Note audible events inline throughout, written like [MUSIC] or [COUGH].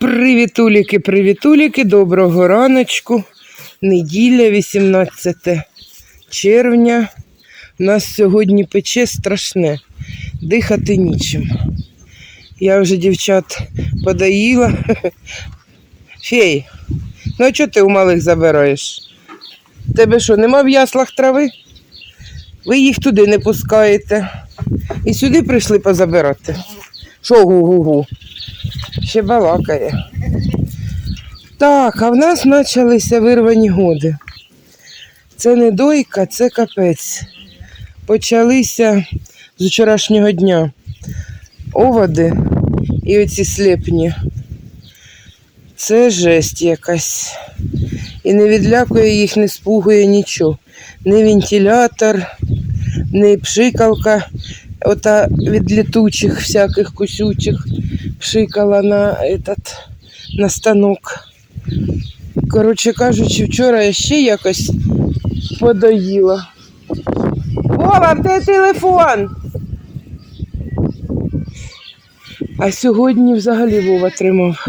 Привітуліки, привітуліки, доброго раночку. Неділя, 18 червня. Нас сьогодні пече страшне, дихати нічим. Я вже дівчат подаїла. Фей, ну а чого ти у малих забираєш? Тебе що, нема в яслах трави? Ви їх туди не пускаєте. І сюди прийшли позабирати. Що гу-гу-гу? Ще балакає. Так, а в нас почалися вирвані годи. Це не дойка, це капець. Почалися з вчорашнього дня оводи і оці сліпні. Це жесть якась. І не відлякує їх, не спугує нічого. Ні вентилятор, ні пшикалка, ота від літучих всяких кусючих пшикала на этот, на станок. Коротше кажучи, вчора я ще якось подоїла. Вова, де телефон? А сьогодні взагалі Вова тримав.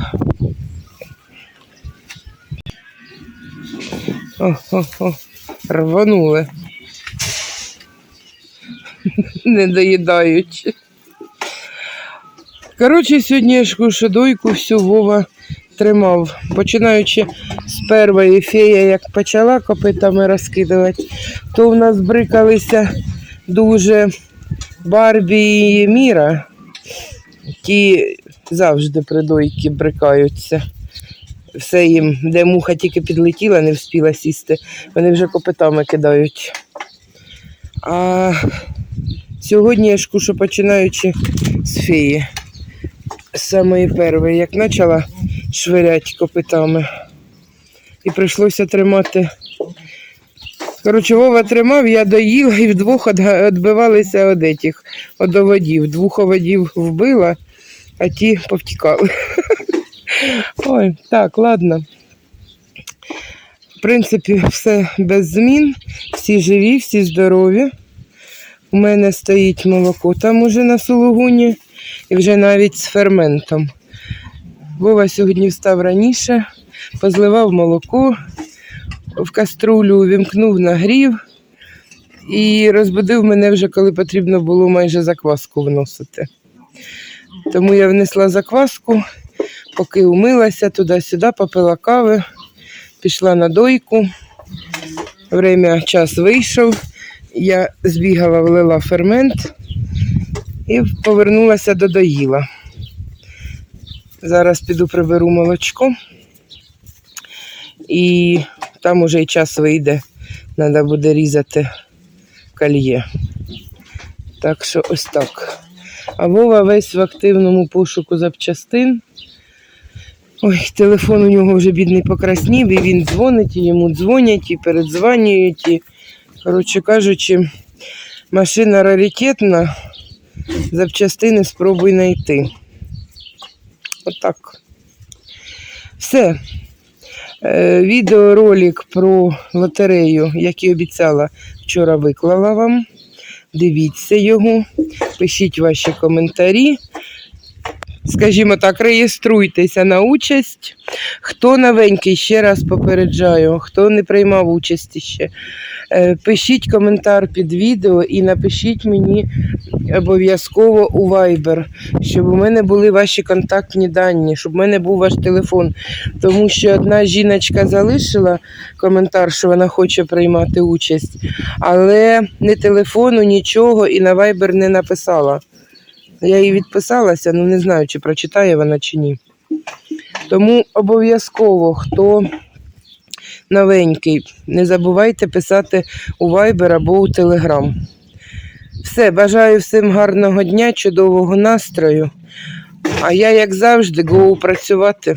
О, о, о, рванули. [LAUGHS] Не доїдаючи. Коротше, сьогодні я дойку всю Вова тримав. Починаючи з першої фея, як почала копитами розкидувати, то в нас брикалися дуже Барбі і Міра. Ті завжди при дойці брикаються. Все їм, де муха тільки підлетіла, не встигла сісти, вони вже копитами кидають. А сьогодні я ж кушу, починаючи з феї з самої першої, як почала швирять копитами. І прийшлося тримати. Коротше, Вова тримав, я доїла і вдвох відбивалися від етих, від оводів. Двох оводів вбила, а ті повтікали. [LAUGHS] Ой, так, ладно. В принципі, все без змін. Всі живі, всі здорові. У мене стоїть молоко там уже на сулугуні і вже навіть з ферментом. Вова сьогодні встав раніше, позливав молоко в каструлю, увімкнув нагрів і розбудив мене вже, коли потрібно було майже закваску вносити. Тому я внесла закваску, поки умилася туди-сюди, попила кави, пішла на дойку. Время час вийшов. Я збігала, влила фермент і повернулася до доїла. Зараз піду приберу молочко. І там уже й час вийде. Треба буде різати кольє. Так що ось так. А Вова весь в активному пошуку запчастин. Ой, телефон у нього вже бідний покраснів, і він дзвонить, і йому дзвонять, і передзванюють. І, коротше кажучи, машина раритетна, запчастини спробуй знайти. Отак. Все. Е, Відеоролик про лотерею, як і обіцяла, вчора виклала вам. Дивіться його, пишіть ваші коментарі. Скажімо так, реєструйтеся на участь. Хто новенький, ще раз попереджаю, хто не приймав участі ще. е, Пишіть коментар під відео і напишіть мені обов'язково у Viber, щоб у мене були ваші контактні дані, щоб у мене був ваш телефон. Тому що одна жіночка залишила коментар, що вона хоче приймати участь, але ні телефону, нічого і на Viber не написала. Я їй відписалася, але не знаю, чи прочитає вона чи ні. Тому обов'язково, хто новенький, не забувайте писати у Viber або у Telegram. Все, бажаю всім гарного дня, чудового настрою. А я, як завжди, гоу працювати.